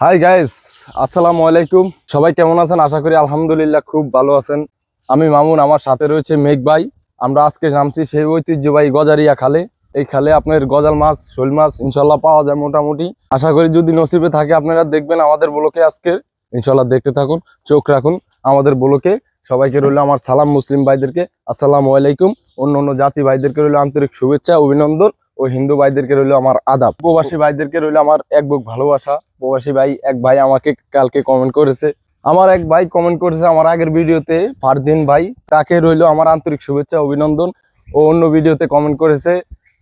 Hi guys আসসালামু আলাইকুম সবাই কেমন আছেন? আশা করি আলহামদুলিল্লাহ খুব ভালো আছেন। আমি মামুন, আমার সাথে রয়েছে মেঘ ভাই। আমরা আজকে নামছি সেই ঐতিহ্যবাহী গজারিয়া খালে। এই খালে আপনার গজাল মাছ, শোল মাছ ইনশাল্লাহ পাওয়া যায় মোটামুটি। আশা করি যদি নসিবে থাকে আপনারা দেখবেন আমাদের ব্লকে আজকে ইনশাল্লাহ দেখতে থাকুন, চোখ রাখুন। আমাদের ব্লকে সবাইকে রইল আমার সালাম, মুসলিম ভাইদেরকে আসসালামু আলাইকুম। অন্য অন্য জাতি ভাইদেরকে রইল আন্তরিক শুভেচ্ছা, অভিনন্দন ও হিন্দু ভাইদেরকে রইল আমার আদাব। প্রবাসী ভাইদেরকে রইল আমার এক বুক ভালোবাসা। প্রবাসী ভাই, এক ভাই আমাকে কালকে কমেন্ট করেছে। আমার এক ভাই কমেন্ট করেছে আমার আগের ভিডিওতে, ফারদিন ভাই। তাকে রইল আমার আন্তরিক শুভেচ্ছা, অভিনন্দন ও অন্য ভিডিওতে কমেন্ট করেছে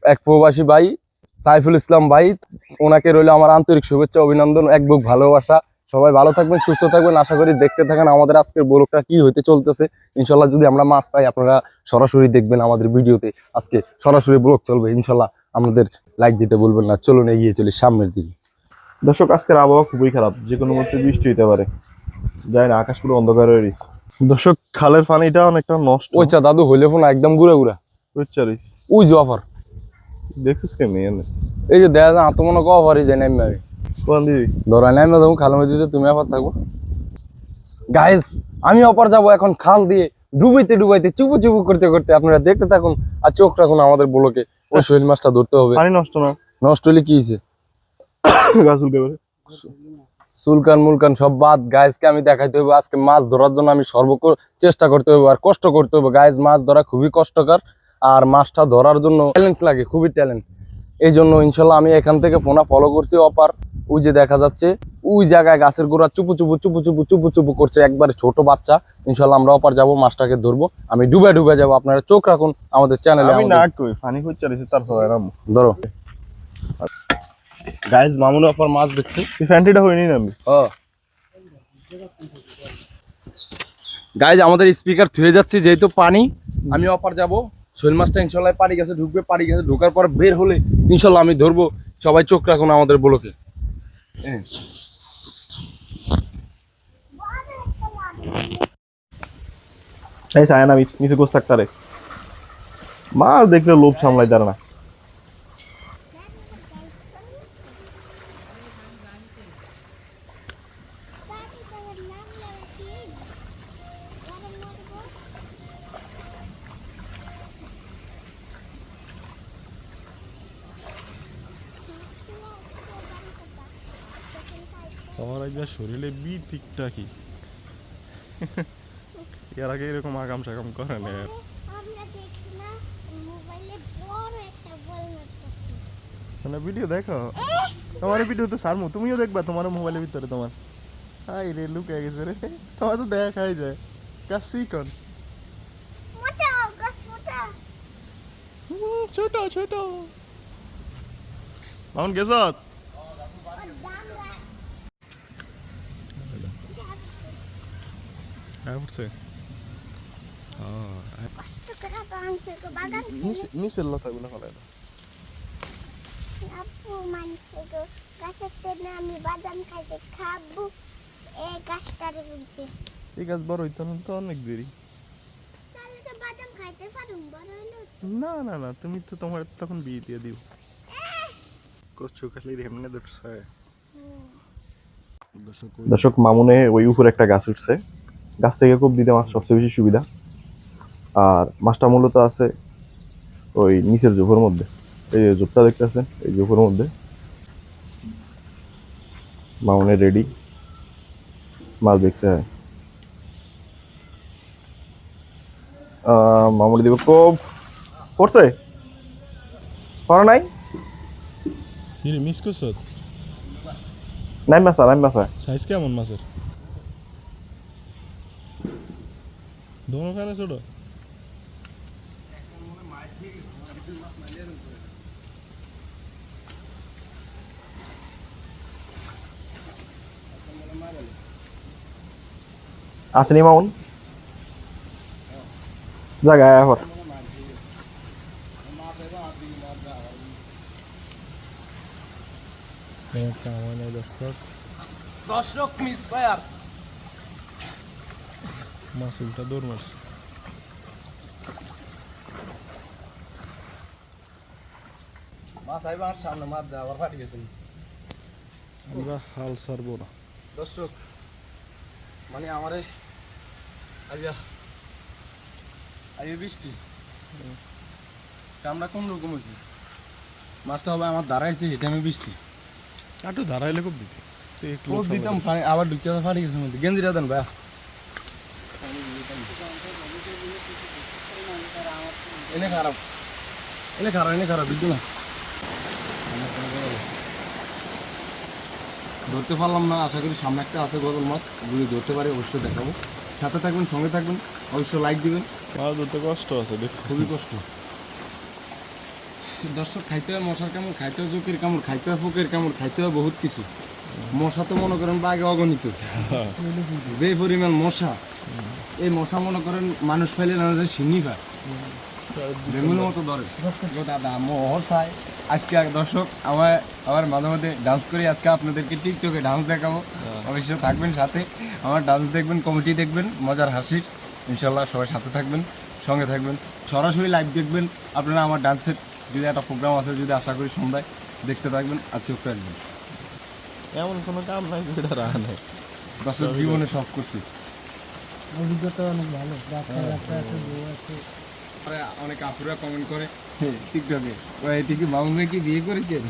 এক প্রবাসী ভাই, সাইফুল ইসলাম ভাই। ওনাকে রইল আমার আন্তরিক শুভেচ্ছা, অভিনন্দন, এক বুক ভালোবাসা। সবাই ভালো থাকবেন সুস্থ থাকবেন। আশা করি দেখতে থাকেন আমাদের আজকের ব্লগটা কি হইতে চলতেছে। ইনশাল্লাহ যদি আমরা মাছ পাই আপনারা সরাসরি দেখবেন আমাদের ভিডিওতে। আজকে সরাসরি ব্লগ চলবে ইনশাল্লাহ আমাদের লাইক দিতে বলবেন না। চলুন এগিয়ে চলি সামনের দিকে। দর্শক আজকের আবহাওয়া খুবই খারাপ। যে কোনো মুহূর্তে বৃষ্টি হতে পারে। যাই না আকাশ পুরো অন্ধকার হয়ে রয়েছে দর্শক খালের পানিটা অনেকটা নষ্ট। ওইচা দাদু হইলে ফোন একদম ঘুরে ঘুরা। ওই যে অফার দেখছিস কেমনি এই যে দেখা যায় আত্মমনে কো অফারই যায় নামি আমি কোন দিদি ধরা নাই আমি খাল দিতে তুমি অফার থাকব। গাইস আমি অপার যাব এখন খাল দিয়ে ডুবাইতে ডুবাইতে চুপু চুপু করতে করতে আপনারা দেখতে থাকুন আর চোখ রাখুন আমাদের বলোকে। ওই শৈল মাছটা ধরতে হবে। পানি নষ্ট না। নষ্ট হলে কি হয়েছে? গাছ উল্টে পারে সুলকান মুলকান সব বাদ। গাইজকে আমি দেখাইতে হবে আজকে মাছ ধরার জন্য আমি সর্ব চেষ্টা করতে হবে আর কষ্ট করতে হবে গাইজ মাছ ধরা খুবই কষ্টকর আর মাছটা ধরার জন্য ট্যালেন্ট লাগে খুবই ট্যালেন্ট এই জন্য ইনশাল্লাহ আমি এখান থেকে ফোনা ফলো করছি অপার। ওই যে দেখা যাচ্ছে ওই জায়গায় গাছের গোড়া চুপু চুপু চুপু চুপু চুপু চুপু করছে একবারে ছোট বাচ্চা। ইনশাল্লাহ আমরা অপার যাব মাছটাকে ধরবো। আমি ডুবে ডুবে যাব আপনারা চোখ রাখুন আমাদের চ্যানেলে আমি না কই পানি হচ্ছে তারপর ধরো। গাইজ মামুন অপার মাছ দেখছি। ফ্যান্টিটা হয়নি আমি? গাইজ আমাদের স্পিকার থুয়ে যাচ্ছে যেহেতু পানি আমি অপার যাব। শৈল মাছটা ইনশাল্লাহ পাড়ি গেছে, ঢুকবে, পাড়ি গেছে, ঢোকার পর বের হলে ইনশাল্লাহ আমি ধরবো। সবাই চোখ রাখুন আমাদের বলোকে। এই গোস থাকতারে মাছ দেখলে লোভ সামলাই দাঁড়া না। ঠিকঠাকই এর আগে এরকম আগাম সাগাম করে না আর। আমরা দেখছি না মোবাইলে বড় একটা বল মারতেছি। মানে ভিডিও দেখো। তোমার ভিডিও তো সারমু তুমিও দেখবা তোমার মোবাইলের ভিতরে তোমার। হাই রে লুকে গেছে রে। তোমার তো দেখাই যায়। কাশি কন? ছোট ছোট। মাউন গেছত ওর দাম রাখ হ্যাঁ উঠছে কষ্ট করে বাঁচছে গো বাগান নিচের লতাগুলো ফেলাই দাও আপু মানছে গো গাছের তেনে আমি বাদাম খাইতে খাব এই গাছটারে বুঝছে এই গাছ বড় হইতো না তো অনেক দেরি। তাহলে তো বাদাম খাইতে পারুম বড় না না না তুমি তো তোমার তখন বিয়ে দিয়ে দিও। কচ্ছু খালি রেমনে ধরছে দর্শক মামুনে ওই উপরে একটা গাছ উঠছে। গাছ থেকে খুব দিতে মাছ সবচেয়ে বেশি সুবিধা। আর মাছটা মূলত আছে ওই নিচের জোফের মধ্যে। এই যে জোপটা দেখতে আছেন এই জোফের মধ্যে। মামুনে রেডি মাছ দেখছে হ্যাঁ। মামুনি দিব খুব পড়ছে? পড়া নাই? মিস করছ? নাই মাছা নাই মাছা। সাইজ কেমন মাছের? দোনো খানে ছোট আসেনি মামুন? জায়গায় আবার কামানে দর্শক। দর্শক মিস ফায়ার। মাছ উল্টা দৌড় মারছে মাছ আইবা আর সামনে মাছ যা আবার ফাটি গেছে। আমরা হাল ছাড়বো না। দর্শক মানে আমারে আইয়া আইয়া বৃষ্টি। কামটা কোন রকম হয়েছে? মাছটা হবে আমার দাঁড়াইছে এটা আমি বৃষ্টি। একটু দাঁড়াইলে খুব দিতে। আবার ঢুকে ফাটি গেছে গেঞ্জিটা দেন ভাই এনে খারাপ। এনে খারাপ এনে খারাপ বুঝছ না? ধরতে পারলাম না আশা করি সামনে একটা আছে গজল মাছ যদি ধরতে পারি অবশ্যই দেখাবো। সাথে থাকবেন সঙ্গে থাকবেন অবশ্যই লাইক দিবেন। মাছ ধরতে কষ্ট আছে দেখছি খুবই কষ্ট। দর্শক খাইতে হয় মশার কামড় খাইতে হয় জোকের কামড় খাইতে হয় পোকের কামড় খাইতে হয় বহুত কিছু। মশা তো মনে করেন বাঘে অগণিত। যে পরিমাণ মশা এই মশা মনে করেন মানুষ ফেলে না সিন্নি পায়। বেঙ্গুলের মতো ধরে। গো দাদা মোহর চাই আজকে এক দর্শক আমার আমার মাঝে মাঝে ডান্স করি। আজকে আপনাদেরকে টিকটকে ডান্স দেখাবো। অবশ্যই থাকবেন সাথে। আমার ডান্স দেখবেন কমেডি দেখবেন মজার হাসির। ইনশাল্লাহ সবাই সাথে থাকবেন সঙ্গে থাকবেন। সরাসরি লাইভ দেখবেন। আপনারা আমার ডান্সের যদি একটা প্রোগ্রাম আছে যদি আশা করি সন্ধ্যায় দেখতে থাকবেন আর চোখ রাখবেন। এমন কোনো কাম নাই যেটা রাহা নেই। দর্শক জীবনে সব করছি। অভিজ্ঞতা অনেক ভালো। ডাক্তার ডাক্তার আছে। বউ আছে পরে অনেক আপুরা কমেন্ট করে। টিকটকে। ওই ঠিকই মামু মেয়ে কি বিয়ে করেছেন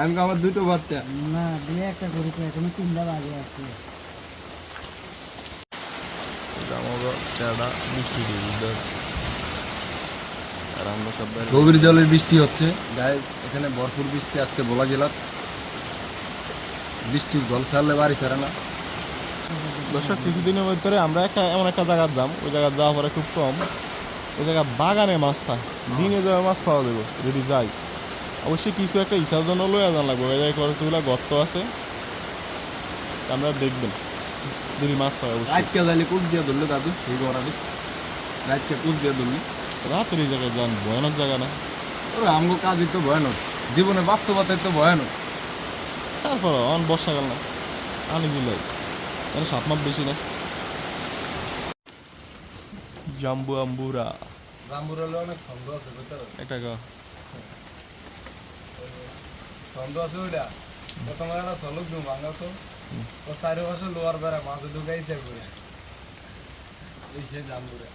আমি আমার দুটো বাচ্চা। না বিয়ে একটা করেছে এখনও তিনটা বাজে আছে। গভীর জলের বৃষ্টি হচ্ছে। গায়ে এখানে ভরপুর বৃষ্টি আজকে বলা জেলার বৃষ্টি জল ছাড়লে বাড়ি ছাড়ে না। দর্শক কিছুদিনের ভিতরে আমরা একটা এমন একটা জায়গার যাম। ওই জায়গায় যাওয়া পরে খুব কম। ওই জায়গা বাগানে মাছ থাকে দিনে যাওয়া মাছ পাওয়া যাবে যদি যাই। অবশ্যই কিছু একটা ইচ্ছার জন্য লয়ে যান লাগবে ওই জায়গায় কতগুলো গর্ত আছে আমরা দেখবেন যদি মাছ পাই অবশ্যই। রাতকে যাইলে কুচ দিয়ে ধরলে দাদু এই গড়ালি রাতকে কুচ দিয়ে ধরলি। রাতের এই জায়গায় যান ভয়ানক জায়গা না। ওরে আমগো কাজই তো ভয়ানক জীবনে বাস্তবতায় তো ভয়ানক। তারপর অন বর্ষাকাল না আনি জুলাই মানে সাত মাস বেশি না। জাম্বু আম্বুরা জাম্বুর হলে অনেক ছন্দ আছে ভেতরে একটা গা ছন্দ আছে ওইটা। প্রথম একটা চলক দিও ভাঙা তো। তো চারিপাশে লোয়ার বেড়া মাঝে ঢুকাইছে এই সে জাম্বুরে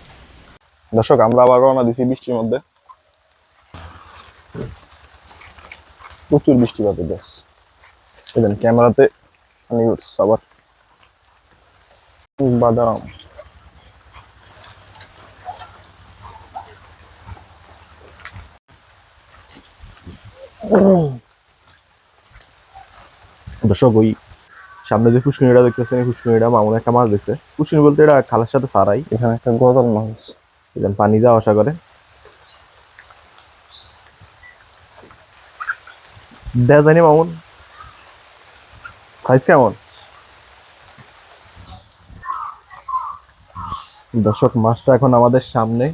দর্শক আমরা আবার রওনা দিছি বৃষ্টির মধ্যে। প্রচুর বৃষ্টিপাত দেশ দেখেন ক্যামেরাতে পানি উঠছে আবার বাদাম। দর্শক ওই সামনে যে ফুসকুনিটা দেখতেছেন এই ফুসকুনিটা মামুন একটা মাছ দেখছে ফুসকুনি বলতে এটা খালের সাথে সারাই। এখানে একটা গজাল মাছ। এখানে পানি যাওয়া আসা করে। দেয়া যায়নি মামুন সাইজ কেমন? দর্শক মাছটা এখন আমাদের সামনে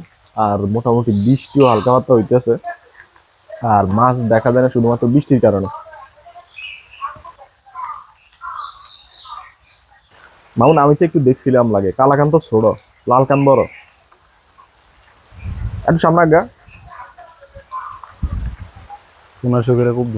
আর মোটামুটি বৃষ্টিও হালকা মাত্রা হইতেছে। আর মাছ দেখা যায় না, শুধুমাত্র বৃষ্টির কারণে। মামুন, আমি তো একটু দেখছিলাম লাগে। কালাকান তো ছোট লাল কান বড়। একটু সামনে পনেরোশো সুখের খুব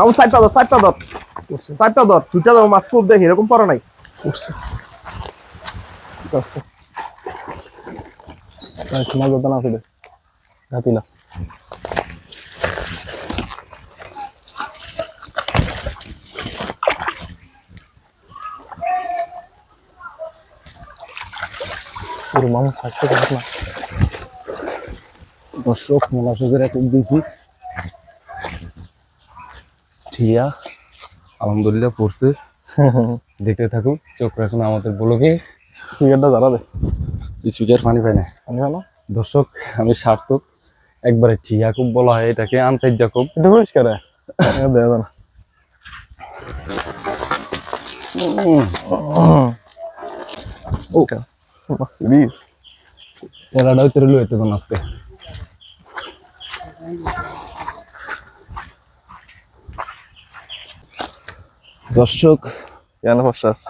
মামুন সাইডটা ধর সাইডটা ধর। সাইডটা ধর ছুটে ধর মাছ খুব দেখি এরকম পড়া নাই। আস্তে মাছ ধরতে না ফিরে ঘাতিলা পুরো মামুন সাইডটা ধর না। দর্শক মেলা সুযোগ দিয়েছি। ঠিয়া আলহামদুলিল্লাহ পড়ছে। দেখতে থাকুন চোখ রাখুন আমাদের ব্লগে। সিগারেটটা জ্বালা দে। স্পিকার পানি পায় না। আমি জানো দর্শক আমি সার্থক। একবারে ঠিয়া খুব বলা হয় এটাকে আন্তাজ খুব এটা পরিষ্কার দেখা না। ও সিরিজ এলাটা হইতে রইল কোন দর্শক কেন ফসাস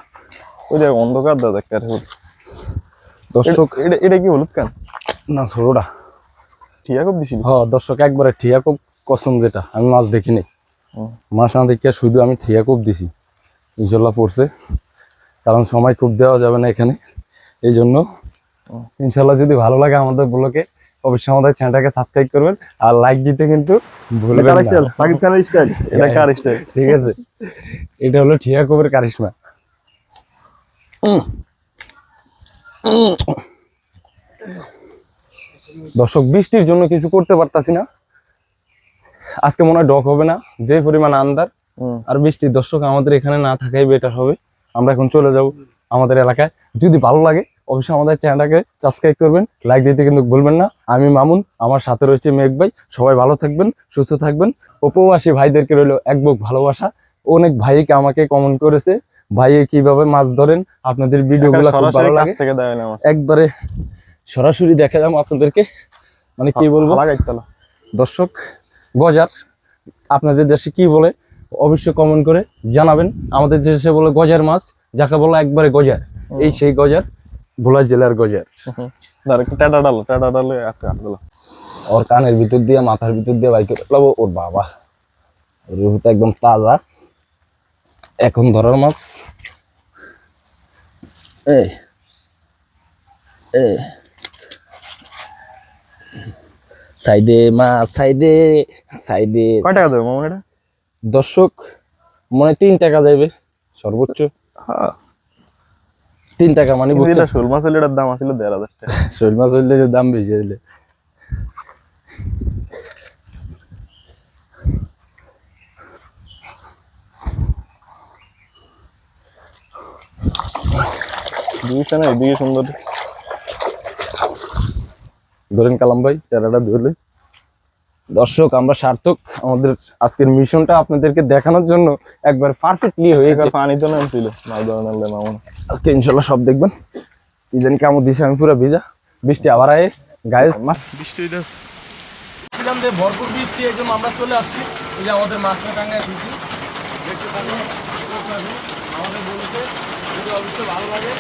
ওই দেখ অন্ধকার দাদা একটা দর্শক এটা এটা কি হলুদ কান? না ঠিক আছে দিছিলি? হ দর্শক একবারে ঠিয়া কোপ কসম যেটা আমি মাছ দেখিনি। মাছ না দেখিয়া শুধু আমি ঠিয়া কোপ দিছি। ইনশাল্লাহ পড়ছে। কারণ সময় খুব দেওয়া যাবে না এখানে। এই জন্য ইনশাল্লাহ যদি ভালো লাগে আমাদের ব্লগে অবশ্যই আমাদের চ্যানেলটাকে সাবস্ক্রাইব করবেন আর লাইক দিতে কিন্তু ভুলবেন না। সাকিব খানের স্টাইল এটা কার স্টাইল ঠিক আছে। এটা হলো ঠিয়া কারিশমা। দর্শক বৃষ্টির জন্য কিছু করতে পারতাছি না। আজকে মনে হয় ডক হবে না যে পরিমাণ আন্দার আর বৃষ্টির দর্শক আমাদের এখানে না থাকাই বেটার হবে। আমরা এখন চলে যাব আমাদের এলাকায়। যদি ভালো লাগে অবশ্যই আমাদের চ্যানেলটাকে সাবস্ক্রাইব করবেন লাইক দিতে কিন্তু ভুলবেন না। আমি মামুন আমার সাথে রয়েছে মেঘ ভাই। সবাই ভালো থাকবেন সুস্থ থাকবেন। উপবাসী ভাইদেরকে রইল এক বুক ভালোবাসা। অনেক ভাইকে আমাকে কমেন্ট করেছে ভাই কীভাবে মাছ ধরেন আপনাদের ভিডিওগুলো খুব ভালো লাগে। একবারে সরাসরি দেখালাম আপনাদেরকে। মানে কি বলব? লাগাইতলা দর্শক গজার আপনাদের দেশে কি বলে অবশ্যই কমেন্ট করে জানাবেন। আমাদের দেশে বলে গজার মাছ যাকে বলে একবারে গজার। এই সেই গজার। ভোলা জেলার গজার। ডালো টাটা ডালো ওর কানের ভিতর দিয়ে মাথার ভিতর দিয়ে বাইকে লাবো ওর বাবা। রুহুটা একদম তাজা। এখন ধরার মাছ। এই এই। সাইডে মাছ সাইডে সাইডে। কয় টাকা দেবে মামুন এটা? দর্শক মনে তিন টাকা যাবে সর্বোচ্চ। হ্যাঁ। তিন টাকা মানে শোল এটার দাম আছিল দেড় হাজার টাকা। শৈল মাছ দাম বেশি দিলে দুইশো না এদিকে সুন্দর। ধরেন কালাম ভাই টেরাটা ধরলে। দর্শক আমরা সার্থক। আমাদের আজকের মিশনটা আপনাদেরকে দেখানোর জন্য একবার পারফেক্টলি হয়ে গেল পানি তো নামলে মামুন আজকে ইনশাল্লাহ সব দেখবেন। ইদান কেমন দিছে আমি পুরো ভিজা। বৃষ্টি আবার আয়ে। গায়েস বৃষ্টি ছিলাম যে ভরপুর বৃষ্টি একদম আমরা চলে আসছি। এই যে আমাদের মাছটা টাঙ্গায় দিচ্ছি দেখতে আমাদের বলতে যদি অবশ্যই ভালো লাগে।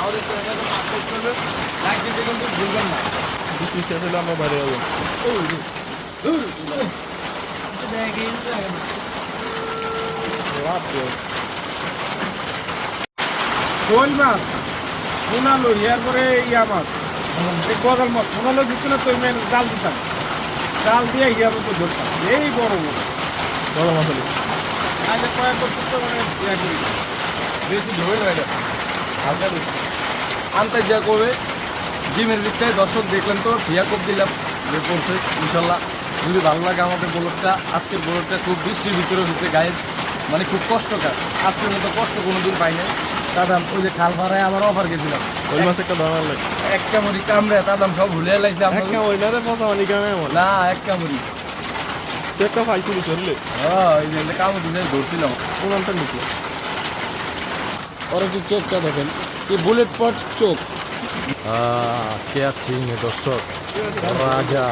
আমাদের চ্যানেলটাকে সাবস্ক্রাইব করবেন। লাইক দিতে কিন্তু ভুলবেন না। বৃষ্টি শেষ হলে আমরা বাইরে যাব। শোল মাছ সোনালো এরপরে ইয়া মাছ। এই গজাল মাছ সোনালো না তো মেন জাল দিতাম। জাল দিয়ে ইয়ার মতো ধরতাম। এই বড় বড় বড় মাছ হলো। আগে কয়েক বছর তো মানে ইয়া করি। বেশি ধরে না এটা হালকা বেশি। আনতে যা করবে। জিমের দিকটায় দর্শক দেখলেন তো ঠিয়া কোপ দিলাম। যে ইনশাল্লাহ। যদি ভালো লাগে আমাদের বোলরটা আজকের বোলরটা খুব বৃষ্টির ভিতরে হচ্ছে গায়ে মানে খুব কষ্টকর। আজকের মতো কষ্ট কোনোদিন পাই নাই। দাদাম ওই যে খাল ভাড়ায় আমার অফার গেছিলাম। ওই মাছ একটা ধরা লাগে এক কামড়ি কামড়ে দাদাম সব ভুলে লাইছে আমরা একটা না রে পচা অনেক না এক কামড়ি একটা পাইছিলি চললে হ্যাঁ ওই যে কামড় দিলে ধরছিলাম। কোনটা নিচে ওর একটু চোখটা দেখেন। কি বুলেট পট চোখ। কে আছে দর্শক? রাজা।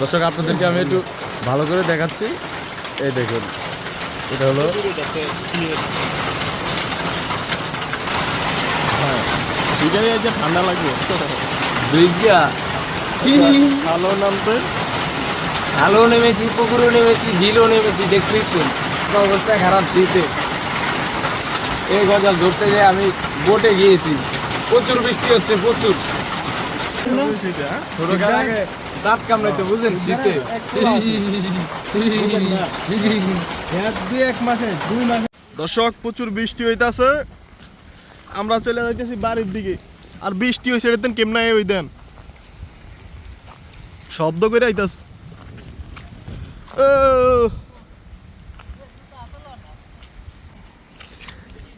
দর্শক আপনাদেরকে আমি একটু ভালো করে দেখাচ্ছি। এই দেখুন এটা হলো ঠান্ডা লাগবে। ভালো নামছে। খালও নেমেছি পুকুরও নেমেছি ঝিলও নেমেছি দেখতেই তো অবস্থা খারাপ শীতে এই গজাল ধরতে যেয়ে আমি বোটে গিয়েছি। প্রচুর বৃষ্টি হচ্ছে প্রচুর। দাঁত কামড়াইতে বুঝলেন? শীতে। দুই এক মাসে দুই মাসে। দর্শক প্রচুর বৃষ্টি হইতাছে। আমরা চলে যাইতেছি বাড়ির দিকে। আর বৃষ্টি হয়েছে দেন কেমন ওই দেন শব্দ করে।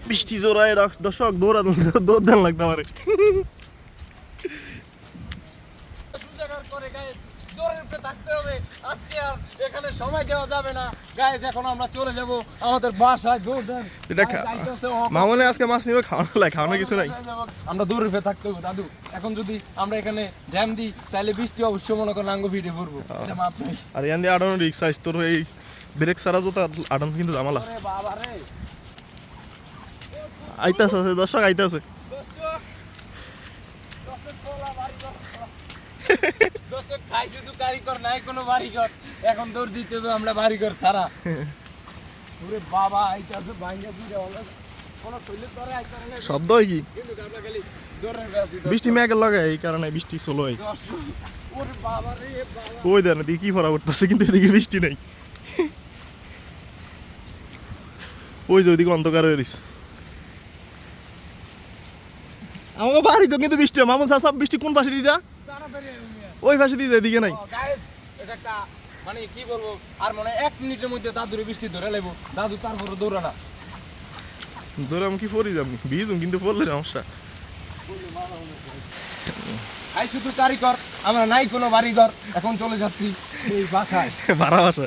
বৃষ্টি রাখ দর্শক দৌড়া দৌড় দেন লাগতে পারে করে গায়ে জোরের থাকতে হবে। আজকে আর এখানে সময় দেওয়া যাবে না। গাইজ এখন আমরা চলে যাব আমাদের বাসায়। দৌড় এটা খা- মামনে আজকে মাছ নিবে খাওয়ানো লাগে কিছু নাই। আমরা ফেলে থাকতে হবে। দাদু এখন যদি আমরা এখানে দিই তাহলে বৃষ্টি অবশ্যই মনে করেন আঙ্গ ফিটে পড়ব এটা মাপ নেই। আর ইয়ান দিয়ে আটানো রিক্স আইস তোর এই ব্রেক সারা তো আটানো কিন্তু জামালা আইতাছে দর্শক আইতাছে। দর্শক খাই শুধু কারিগর নাই কোনো বাড়িঘর। এখন দৌড় দিতে হবে আমরা বাড়িঘর ছাড়া। ওরে বাবা আইতা তো কোনো আইতা শব্দ হয় কি? কিন্তু আমরা খালি দৌড়ের ব্যাসি বৃষ্টি মেঘের লগে এই কারণে বৃষ্টি চলো হয়। ওরে বাবা রে বাবা। ওই দেন দেখি কি ফরা করতেছে কিন্তু এদিকে বৃষ্টি নাই। ওই যে ওইদিকে অন্ধকার হয়ে আমাকে বাড়ি তো কিন্তু বৃষ্টি। মামুন সাসাব বৃষ্টি কোন পাশে দিদা। ওই পাশে দিয়ে এদিকে নাই। এটা একটা মানে কি বলব আর মনে এক মিনিটের মধ্যে দাদুর বৃষ্টি ধরে লাগবো দাদু তারপর দৌড়া না। ধরে কি পরি যাবি ভিজুম কিন্তু পড়লে সমস্যা। আই শুধু কারিগর আমরা নাই কোনো বাড়িঘর এখন চলে যাচ্ছি এই বাসায়। ভাড়া বাসা।